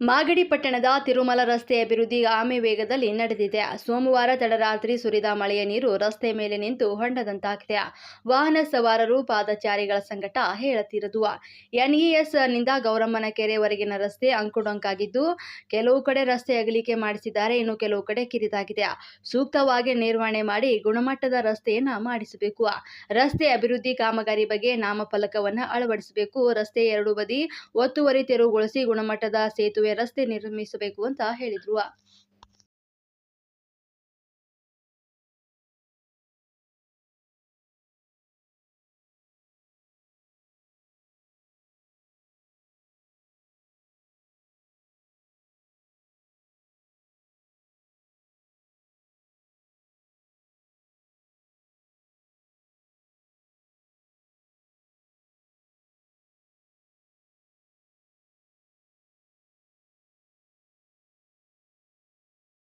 ಮಾಗಡಿ ಪಟ್ಟಣದ ತಿರುಮಲ ರಸ್ತೆ ಅಭಿವೃದ್ಧಿ ಆಮೆ ವೇಗದಲ್ಲಿ ನಡೆದಿದೆ. ಸೋಮವಾರ ತಡರಾತ್ರಿ ಸುರಿದ ಮಳೆಯ ನೀರು ರಸ್ತೆ ಮೇಲೆ ನಿಂತು ಹೊಂಡದಂತಾಗಿದೆ. ವಾಹನ ಸವಾರರು, ಪಾದಚಾರಿಗಳ ಸಂಕಟ ಹೇಳತೀರದು. ಎನ್ಇಎಸ್ನಿಂದ ಗೌರಮ್ಮನ ಕೆರೆವರೆಗಿನ ರಸ್ತೆ ಅಂಕುಡೊಂಕಾಗಿದ್ದು, ಕೆಲವು ಕಡೆ ರಸ್ತೆ ಅಗಲಿಕೆ ಮಾಡಿಸಿದ್ದಾರೆ, ಇನ್ನು ಕೆಲವು ಕಡೆ ಕಿರಿದಾಗಿದೆ. ಸೂಕ್ತವಾಗಿ ನಿರ್ವಹಣೆ ಮಾಡಿ ಗುಣಮಟ್ಟದ ರಸ್ತೆಯನ್ನ ಮಾಡಿಸಬೇಕು. ರಸ್ತೆ ಅಭಿವೃದ್ಧಿ ಕಾಮಗಾರಿ ಬಗ್ಗೆ ನಾಮಫಲಕವನ್ನು ಅಳವಡಿಸಬೇಕು. ರಸ್ತೆ ಎರಡು ಬದಿ ಒತ್ತುವರಿ ತೆರವುಗೊಳಿಸಿ ಗುಣಮಟ್ಟದ ಸೇತುವೆ ರಸ್ತೆ ನಿರ್ಮಿಸಬೇಕು ಅಂತ ಹೇಳಿದ್ರು.